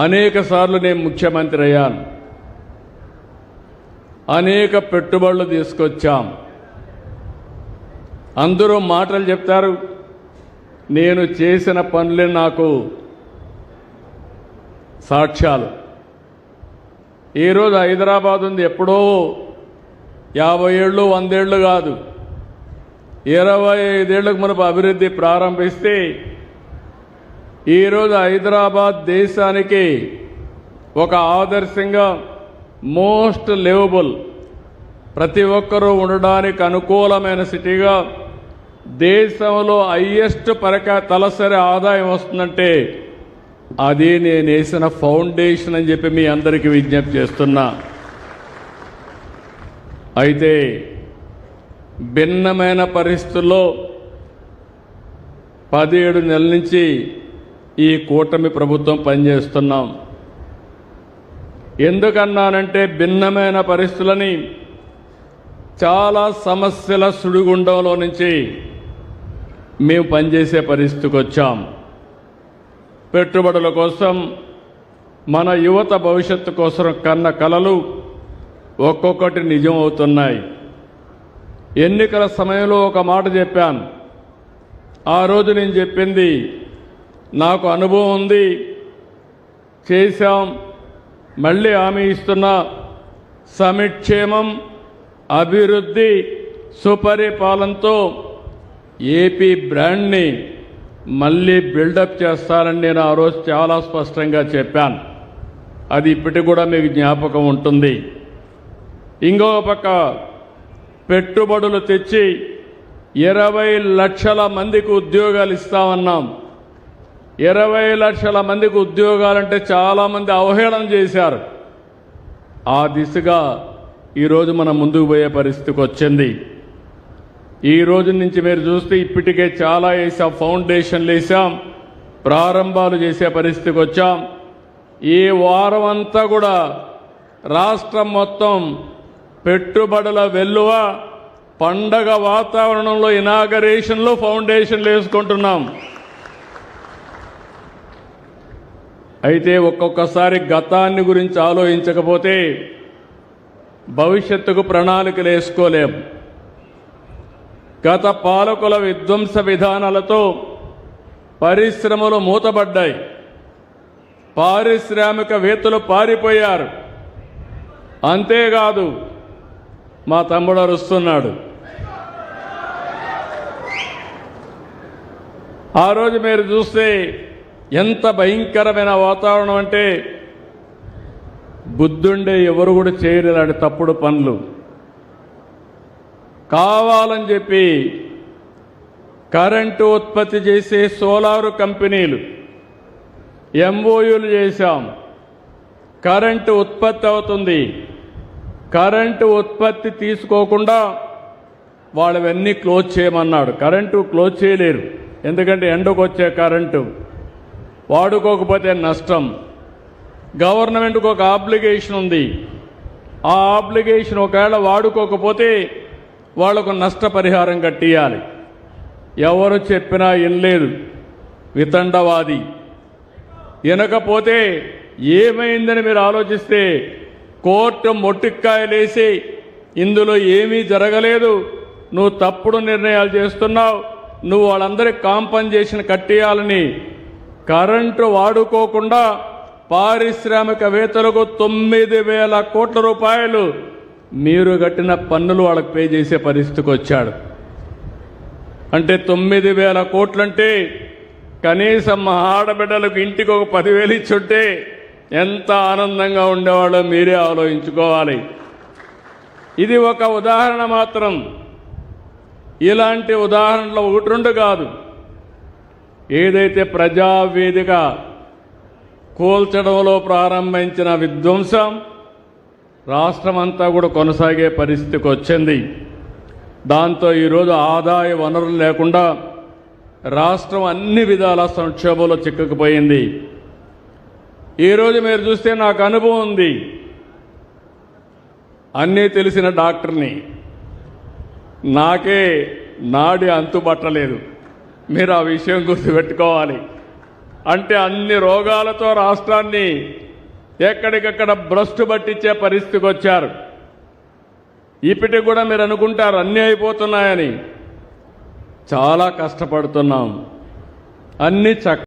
అనేక సార్లు నేను ముఖ్యమంత్రి అయ్యాను. అనేక పెట్టుబడులు తీసుకొచ్చాం. అందరూ మాటలు చెప్తారు నేను చేసిన పనులే నాకు సాక్ష్యాలు. ఈరోజు హైదరాబాద్ ఉంది ఎప్పుడో యాభై ఏళ్ళు వందేళ్ళు కాదు. ఇరవై ఐదేళ్ళకు మనకు అభివృద్ధి ప్రారంభిస్తే ఈరోజు హైదరాబాద్ దేశానికి ఒక ఆదర్శంగా మోస్ట్ లివబుల్ ప్రతి ఒక్కరూ ఉండడానికి అనుకూలమైన సిటీగా దేశంలో హయ్యెస్ట్ పరక తలసరి ఆదాయం వస్తుందంటే అది నేను వేసిన ఫౌండేషన్ అని చెప్పి మీ అందరికీ విజ్ఞప్తి చేస్తున్నా. అయితే భిన్నమైన పరిస్థితుల్లో పదిహేడు నెలల నుంచి ఈ కూటమి ప్రభుత్వం పనిచేస్తున్నాం. ఎందుకన్నానంటే భిన్నమైన పరిస్థితులని చాలా సమస్యల సుడిగుండంలో నుంచి మేము పనిచేసే పరిస్థితికి వచ్చాం. పెట్టుబడుల కోసం మన యువత భవిష్యత్తు కోసం కన్న కలలు ఒక్కొక్కటి నిజం అవుతున్నాయి. ఎన్నికల సమయంలో ఒక మాట చెప్పాను. ఆ రోజు నేను చెప్పింది నాకు అనుభవం ఉంది. చేశాం. మళ్ళీ హామీ ఇస్తున్నా సమిక్షేమం అభివృద్ధి సుపరిపాలనతో ఏపీ బ్రాండ్ని మళ్ళీ బిల్డప్ చేస్తానని నేను ఆ రోజు చాలా స్పష్టంగా చెప్పాను. అది ఇప్పటికి కూడా మీకు జ్ఞాపకం ఉంటుంది. ఇంకొక పక్క పెట్టుబడులు తెచ్చి ఇరవై లక్షల మందికి ఉద్యోగాలు ఇస్తామన్నాం. ఇరవై లక్షల మందికి ఉద్యోగాలంటే చాలామంది అవహేళన చేశారు. ఆ దిశగా ఈరోజు మనం ముందుకు పోయే పరిస్థితికి వచ్చింది. ఈ రోజు నుంచి మీరు చూస్తే ఇప్పటికే చాలా వేసాం ఫౌండేషన్లు వేసాం ప్రారంభాలు చేసే పరిస్థితికి వచ్చాం. ఈ వారం అంతా కూడా రాష్ట్రం మొత్తం పెట్టుబడుల వెల్లువ పండగ వాతావరణంలో ఇనాగరేషన్లో ఫౌండేషన్లు వేసుకుంటున్నాం. అయితే ఒక్కొక్కసారి గతాన్ని గురించి ఆలోచించకపోతే భవిష్యత్తుకు ప్రణాళికలు వేసుకోలేం. గత పాలకుల విధ్వంస విధానాలతో పరిశ్రమలు మూతబడ్డాయి పారిశ్రామికవేత్తలు పారిపోయారు. అంతేకాదు మా తమ్ముడు అరుస్తున్నాడు. ఆ రోజు మీరు చూస్తే ఎంత భయంకరమైన వాతావరణం అంటే బుద్ధుండే ఎవరు కూడా చేయరు ఇలాంటి తప్పుడు పనులు. కావాలని చెప్పి కరెంటు ఉత్పత్తి చేసే సోలారు కంపెనీలు ఎంఓయూలు చేశాం. కరెంటు ఉత్పత్తి అవుతుంది. కరెంటు ఉత్పత్తి తీసుకోకుండా వాళ్ళవన్నీ క్లోజ్ చేయమన్నాడు. కరెంటు క్లోజ్ చేయలేరు. ఎందుకంటే ఎండకు వచ్చే కరెంటు. వాడుకోకపోతే నష్టం. గవర్నమెంట్కి ఒక ఆబ్లిగేషన్ ఉంది. ఆ ఆబ్లిగేషన్ ఒకవేళ వాడుకోకపోతే వాళ్ళకు నష్టపరిహారం కట్టియాలి. ఎవరు చెప్పినా వినలేదు. వితండవాది. వినకపోతే ఏమైందని మీరు ఆలోచిస్తే కోర్టు మొట్టిక్కాయలేసి ఇందులో ఏమీ జరగలేదు. నువ్వు తప్పుడు నిర్ణయాలు చేస్తున్నావు. నువ్వు వాళ్ళందరికీ కాంపన్సేషన్ కట్టేయాలని కరెంటు వాడుకోకుండా పారిశ్రామికవేత్తలకు తొమ్మిది వేల కోట్ల రూపాయలు మీరు కట్టిన పన్నులు వాళ్ళకి పే చేసే పరిస్థితికి వచ్చాడు. అంటే తొమ్మిది వేల కోట్లంటే కనీసం మా ఆడబిడ్డలకు ఇంటికి ఒక పదివేలు ఇచ్చుంటే ఎంత ఆనందంగా ఉండేవాడో మీరే ఆలోచించుకోవాలి. ఇది ఒక ఉదాహరణ మాత్రం. ఇలాంటి ఉదాహరణలు ఒకటి రెండు కాదు. ఏదైతే ప్రజావేదిక కూల్చడంలో ప్రారంభించిన విధ్వంసం రాష్ట్రమంతా కూడా కొనసాగే పరిస్థితికి వచ్చింది. దాంతో ఈరోజు ఆదాయ వనరులు లేకుండా రాష్ట్రం అన్ని విధాల సంక్షోభంలో చిక్కుకుపోయింది. ఈరోజు మీరు చూస్తే నాకు అనుభవం ఉంది. అన్నీ తెలిసిన డాక్టర్ని. నాకే నాడి అంతుబట్టలేదు. మీరు ఆ విషయం గుర్తుపెట్టుకోవాలి. అంటే అన్ని రోగాలతో రాష్ట్రాన్ని ఎక్కడికక్కడ భ్రష్టు పట్టించే పరిస్థితికి వచ్చారు. ఇప్పటికి కూడా మీరు అనుకుంటారు అన్నీ అయిపోతున్నాయని. చాలా కష్టపడుతున్నాం. అన్ని చక్క